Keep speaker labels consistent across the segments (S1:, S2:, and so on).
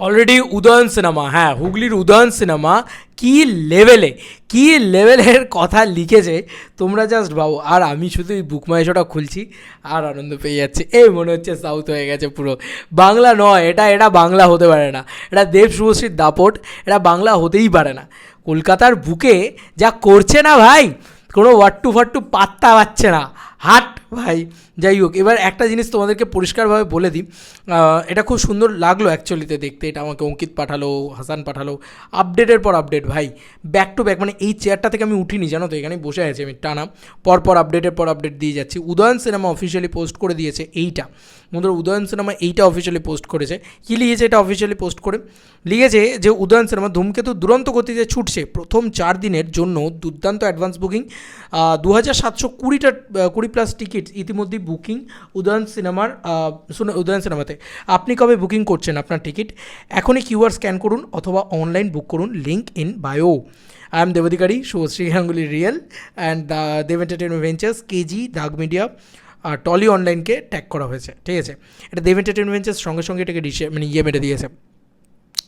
S1: Already Udayan cinema হ্যাঁ হুগলির Udayan cinema কি লেভেলে কি লেভেলের কথা লিখেছে, তোমরা জাস্ট ভাবো। আর আমি শুধু এই বুক মাইশোটা খুলছি, আর আনন্দ পেয়ে যাচ্ছি। এই মনে হচ্ছে সাউথ হয়ে গেছে পুরো। বাংলা নয়, এটা এটা বাংলা হতে পারে না। এটা দেব শুভশ্রীর দাপট, এটা বাংলা হতেই পারে না। কলকাতার বুকে যা করছে না ভাই, কোনো ওয়াট্টু ফাট্টু পাত্তা পাচ্ছে না। হাট, ভাই, যাই হোক, এবার একটা জিনিস তোমাদেরকে পরিষ্কারভাবে বলে দিই। এটা খুব সুন্দর লাগল অ্যাকচুয়ালিতে দেখতে। এটা আমাকে অঙ্কিত পাঠালো, হাসান পাঠালো। আপডেটের পর আপডেট, ভাই। ব্যাক টু ব্যাক মানে এই চেয়ারটা থেকে আমি উঠিনি, জানো তো এখানে বসে আছি আমি, টানা। পর পর আপডেটের পর আপডেট দিয়ে যাচ্ছি। উদয়ন সিনেমা অফিসিয়ালি পোস্ট করে দিয়েছে এইটা। বন্ধুরা, উদয়ন সিনেমা এইটা অফিসিয়ালি পোস্ট করেছে। কী লিখেছে এটা অফিসিয়ালি পোস্ট করে? লিখেছে যে, উদয়ন সিনেমা ধূমকেতু দুরন্ত গতিতে ছুটছে। প্রথম চার দিনের জন্য দুর্দান্ত অ্যাডভান্স বুকিং দু হাজার সাতশো কুড়িটা কুড়ি প্লাস টিকিট ইতিমধ্যেই বুকিং উদয়ন সিনেমার উদয়ন সিনেমাতে আপনি কবে বুকিং করছেন আপনার টিকিট এখনই কিউআর স্ক্যান করুন অথবা অনলাইন বুক করুন link in bio I am Dev Adhikari Subhashree Ganguly real and the Dev entertainment ventures KG দাগ মিডিয়া আর টলি অনলাইনকে ট্যাগ করা হয়েছে। ঠিক আছে? এটা দেব এন্টারটেনমেন্ট ভেঞ্চার্স সঙ্গে সঙ্গে এটাকে ডিসে মানে ইয়ে মেটে দিয়েছে।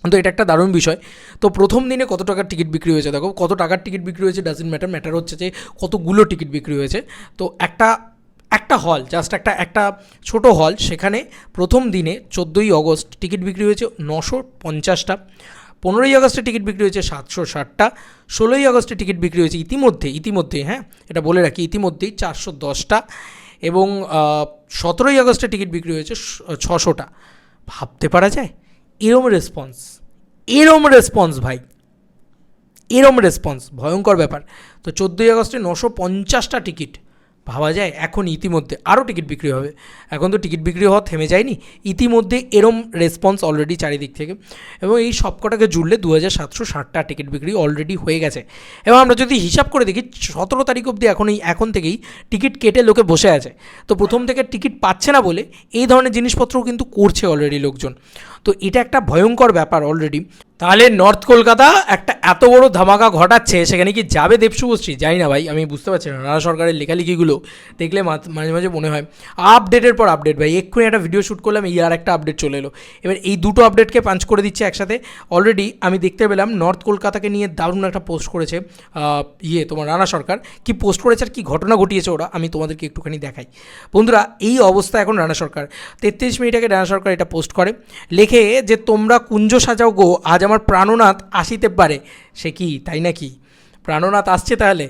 S1: তো এটা একটা দারুণ বিষয়। তো প্রথম দিনে কত টাকার টিকিট বিক্রি হয়েছে দেখো? কত টাকার টিকিট বিক্রি হয়েছে ডাজেন্ট ম্যাটার ম্যাটার হচ্ছে যে কতগুলো টিকিট বিক্রি হয়েছে। তো একটা একটা হল জাস্ট একটা একটা ছোট হল সেখানে প্রথম দিনে চোদ্দোই অগস্ট টিকিট বিক্রি হয়েছে নশো পঞ্চাশটা। পনেরোই আগস্টে টিকিট বিক্রি হয়েছে সাতশো ষাটটা। ষোলোই আগস্টে টিকিট বিক্রি হয়েছে ইতিমধ্যে ইতিমধ্যে হ্যাঁ এটা বলে রাখি, ইতিমধ্যেই চারশো দশটা। এবং সতেরোই আগস্টে টিকিট বিক্রি হয়েছে ছশোটা। ভাবতে পারা যায়? এরম রেসপন্স এরম রেসপন্স ভাই, এরম রেসপন্স ভয়ঙ্কর ব্যাপার। তো চোদ্দোই আগস্টে নশো পঞ্চাশটা টিকিট ভাবা যায়, এখন ইতিমধ্যে আরও টিকিট বিক্রি হবে। এখন তো টিকিট বিক্রি হওয়া থেমে যায়নি। ইতিমধ্যে এরম রেসপন্স অলরেডি চারিদিক থেকে। এবং এই সবকটাকে জুড়লে দু হাজার সাতশো ষাটটা টিকিট বিক্রি অলরেডি হয়ে গেছে। এবং আমরা যদি হিসাব করে দেখি, সতেরো তারিখ অবধি এখন এই, এখন থেকেই টিকিট কেটে লোকে বসে আছে। তো প্রথম থেকে টিকিট পাচ্ছে না বলে এই ধরনের জিনিসপত্রও কিন্তু করছে অলরেডি লোকজন। তো এটা একটা ভয়ঙ্কর ব্যাপার অলরেডি তাহলে নর্থ কলকাতা একটা এত বড় ধামাকা ঘটাচ্ছে, সেখানে কি যাবে দেবশুভশ্রী জানি না ভাই, আমি বুঝতে পারছি না। রানা সরকারের লেখালেখিগুলো দেখলে মাঝ- মাঝে মনে হয়। আপডেটের পর আপডেট ভাই, এক্ষুনি একটা ভিডিও শ্যুট করলাম, এই আর একটা আপডেট চলে এলো। এবার এই দুটো আপডেটকে পাঞ্চ করে দিচ্ছে একসাথে। অলরেডি আমি দেখতে পেলাম নর্থ কলকাতাকে নিয়ে দারুণ একটা পোস্ট করেছে ইয়ে তোমার রানা সরকার। কি পোস্ট করেছে আর কি ঘটনা ঘটিয়েছে ওরা, আমি তোমাদেরকে একটুখানি দেখাই। বন্ধুরা, এই অবস্থা এখন রানা সরকার। তেত্রিশ মিনিট আগে রানা সরকার এটা পোস্ট করে। লেখে যে, তোমরা কুঞ্জ সাজাও গো, আজ আমার প্রাণনাথ আসিতে পারে। সে কি, তাই নাকি? প্রাণনাথ আসছে তাহলে।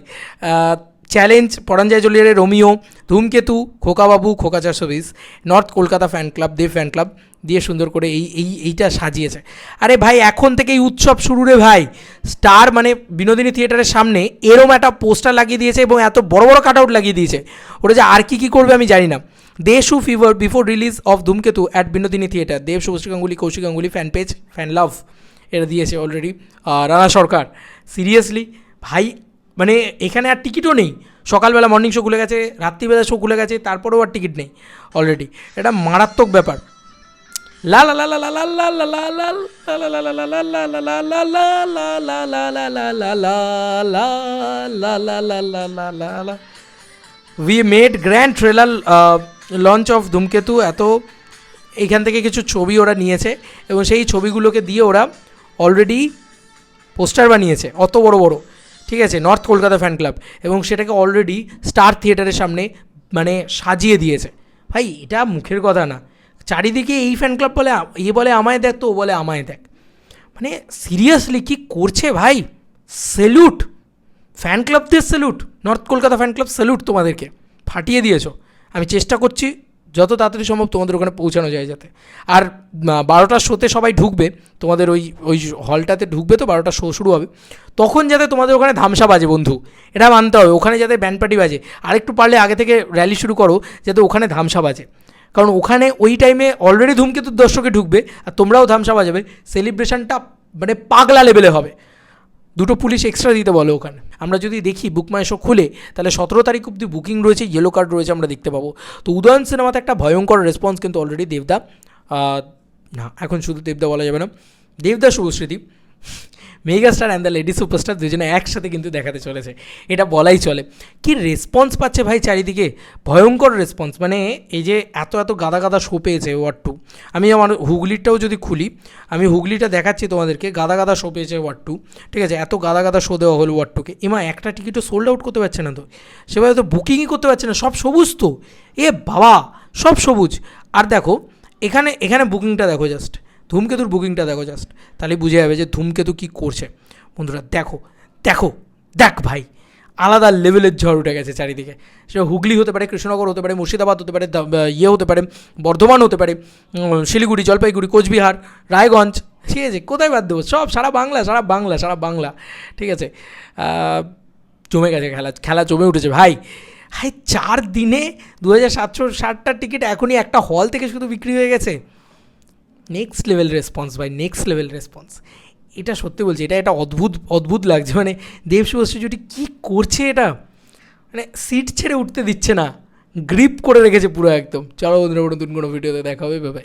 S1: চ্যালেঞ্জ পরাঞ্জয় জলিয়ারের রোমিও, ধূমকেতু, খোকাবাবু খোকা চারশো বিশ North Kolkata fan club Dev fan club দিয়ে সুন্দর করে এই এই, এইটা সাজিয়েছে। আরে ভাই, এখন থেকে এই উৎসব শুরু রে ভাই। স্টার মানে বিনোদিনী থিয়েটারের সামনে এরম একটা পোস্টার লাগিয়ে দিয়েছে এবং এত বড় বড় কাট আউট লাগিয়ে দিয়েছে। ওটা যে আর কি কী করবে আমি জানি না। দেশু fever before release of Dhumketu at Binodini theatre Dev Subhashree Ganguly, Kaushik Ganguly fan page fan love এটা দিয়েছে অলরেডি রানা সরকার সিরিয়াসলি ভাই মানে এখানে আর টিকিটও নেই সকালবেলা মর্নিং শো খুলে গেছে রাত্রিবেলা শো খুলে গেছে তারপরেও আর টিকিট নেই অলরেডি এটা মারাত্মক ব্যাপার we made grand trailer launch of Dhumketu এত এখান থেকে কিছু ছবি ওরা নিয়েছে এবং সেই ছবিগুলোকে দিয়ে ওরা অলরেডি পোস্টার বানিয়েছে, অত বড় বড়। ঠিক আছে নর্থ কলকাতা ফ্যান ক্লাব এবং সেটাকে অলরেডি স্টার থিয়েটারের সামনে মানে সাজিয়ে দিয়েছে। ভাই, এটা মুখের কথা না। চারিদিকে এই ফ্যান ক্লাব বলে, এ বলে আমায় দেখ, তো ও বলে আমায় দেখ। মানে সিরিয়াসলি কি করছে ভাই? Salute fan ক্লাবদের salute north Kolkata fan club salute তোমাদেরকে। ফাটিয়ে দিয়েছ। আমি চেষ্টা করছি যত তাড়াতাড়ি সম্ভব তোমাদের ওখানে পৌঁছানো যায় যাতে। আর বারোটার শোতে সবাই ঢুকবে, তোমাদের ওই ওই হলটাতে ঢুকবে তো বারোটার শো শুরু হবে। তখন যাতে তোমাদের ওখানে ধামসা বাজে বন্ধু, এটা মানতে হবে। ওখানে যাতে ব্যান্ড পার্টি বাজে, আরেকটু পারলে আগে থেকে র্যালি শুরু করো, যাতে ওখানে ধামসা বাজে। কারণ ওখানে ওই টাইমে অলরেডি ধূমকেতুর দর্শকে ঢুকবে, আর তোমরাও ধামসা বাজাবে। সেলিব্রেশনটা মানে পাগলা লেভেলে হবে। দুটো পুলিশ এক্সট্রা দিতে বলো ওখানে। আমরা যদি দেখি বুক মাই শো খুলে, তাহলে সতেরো তারিখ অব্দি বুকিং রয়েছে ইয়েলো কার্ড রয়েছে আমরা দেখতে পাবো। তো উদয়ন সিনেমাতে একটা ভয়ঙ্কর রেসপন্স কিন্তু অলরেডি দেবদা না, এখন শুধু দেবদা বলা যাবে না। দেবদা Subhashree megastar and the lady superstar দুজনে একসাথে কিন্তু দেখাতে চলেছে। এটা বলাই চলে। কি রেসপন্স পাচ্ছে ভাই চারিদিকে? ভয়ঙ্কর রেসপন্স মানে এই যে এত এত গাদা গাদা শো পেয়েছে ওয়ার্ড টু আমি আমার হুগলিটাও যদি খুলি, আমি হুগলিটা দেখাচ্ছি তোমাদেরকে, গাদা গাদা শো পেয়েছে ওয়ার্ড টু ঠিক আছে? এত গাদা গাদা শো দেওয়া হলো ওয়ার্ড টুকে এমা একটা টিকিটও সোল্ড আউট করতে পারছে না তো? সেভাবে তো বুকিংই করতে পারছে না। সব সবুজ তো? এ বাবা, সব সবুজ। আর দেখো, এখানে এখানে বুকিংটা দেখো জাস্ট ধূমকেতুর বুকিংটা দেখো জাস্ট তাহলে বুঝে যাবে যে ধূমকেতু কী করছে। বন্ধুরা, দেখো দেখো, দেখ ভাই, আলাদা লেভেলের ঝড় উঠে গেছে চারিদিকে। সেটা হুগলি হতে পারে, কৃষ্ণনগর হতে পারে, মুর্শিদাবাদ হতে পারে ইয়ে হতে পারে, বর্ধমান হতে পারে শিলিগুড়ি, জলপাইগুড়ি, কোচবিহার, রায়গঞ্জ, ঠিক আছে, কোথায় বাদ দেবো? সব সারা বাংলা সারা বাংলা সারা বাংলা, ঠিক আছে। জমে গেছে খেলা খেলা জমে উঠেছে ভাই। হাই চার দিনে দু হাজার সাতশো ষাটটার টিকিট এখনই একটা হল থেকে শুধু বিক্রি হয়ে গেছে। নেক্সট লেভেল রেসপন্স ভাই নেক্সট লেভেল রেসপন্স এটা সত্যি বলছি, এটা এটা অদ্ভুত অদ্ভুত লাগছে। মানে দেব শুভশ্রী কী করছে এটা? মানে সিট ছেড়ে উঠতে দিচ্ছে না। গ্রিপ করে রেখেছে পুরো একদম। চলো বন্ধুরা, নতুন কোনো ভিডিওতে দেখা হবে। ভাই